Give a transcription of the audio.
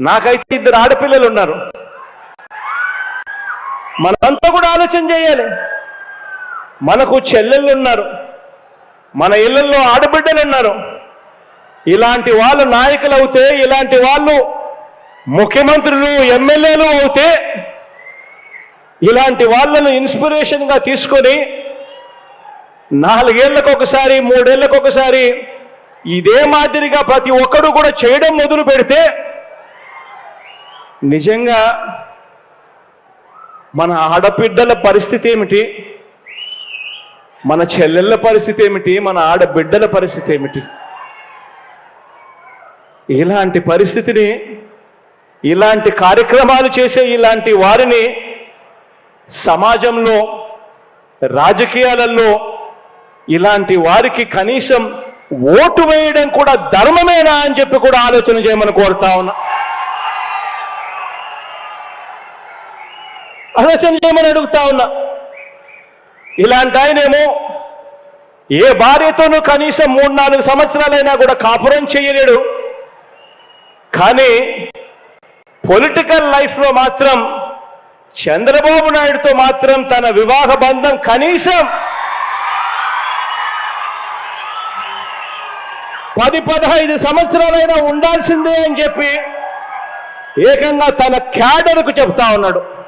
నాకైతే ఇద్దరు ఆడపిల్లలు ఉన్నారు. మనంతా కూడా ఆలోచన చేయాలి. మనకు చెల్లెళ్ళు ఉన్నారు. మన ఇళ్ళలో ఆడబిడ్డలు ఉన్నారు. ఇలాంటి వాళ్ళు నాయకులు అవుతే ఇలాంటి వాళ్ళు ముఖ్యమంత్రులు ఎమ్మెల్యేలు అవుతే ఇలాంటి వాళ్ళను ఇన్స్పిరేషన్గా తీసుకొని నాలుగేళ్ళకు ఒకసారి మూడేళ్ళకు ఒకసారి ఇదే మాదిరిగా ప్రతి ఒక్కరూ కూడా చేయడం మొదలు పెడితే నిజంగా మన ఆడబిడ్డల పరిస్థితి ఏమిటి? మన చెల్లెళ్ళ పరిస్థితి ఏమిటి? మన ఆడబిడ్డల పరిస్థితి ఏమిటి? ఇలాంటి పరిస్థితిని ఇలాంటి కార్యక్రమాలు చేసే ఇలాంటి వారిని సమాజంలో రాజకీయాలలో ఇలాంటి వారికి కనీసం ఓటు వేయడం కూడా ధర్మమేనా అని చెప్పి కూడా ఆలోచన చేయమని కోరుతా ఉన్నా. ఆలోచన చేయమని అడుగుతా ఉన్నా. ఇలాంటి ఆయనేమో ఏ భార్యతోనూ కనీసం మూడు నాలుగు సంవత్సరాలైనా కూడా కాపురం చేయలేడు. కానీ పొలిటికల్ లైఫ్లో మాత్రం చంద్రబాబు నాయుడుతో మాత్రం తన వివాహ బంధం కనీసం పది పదహైదు సంవత్సరాలైనా ఉండాల్సిందే అని చెప్పి ఏకంగా తన క్యాడర్కు చెప్తా ఉన్నాడు.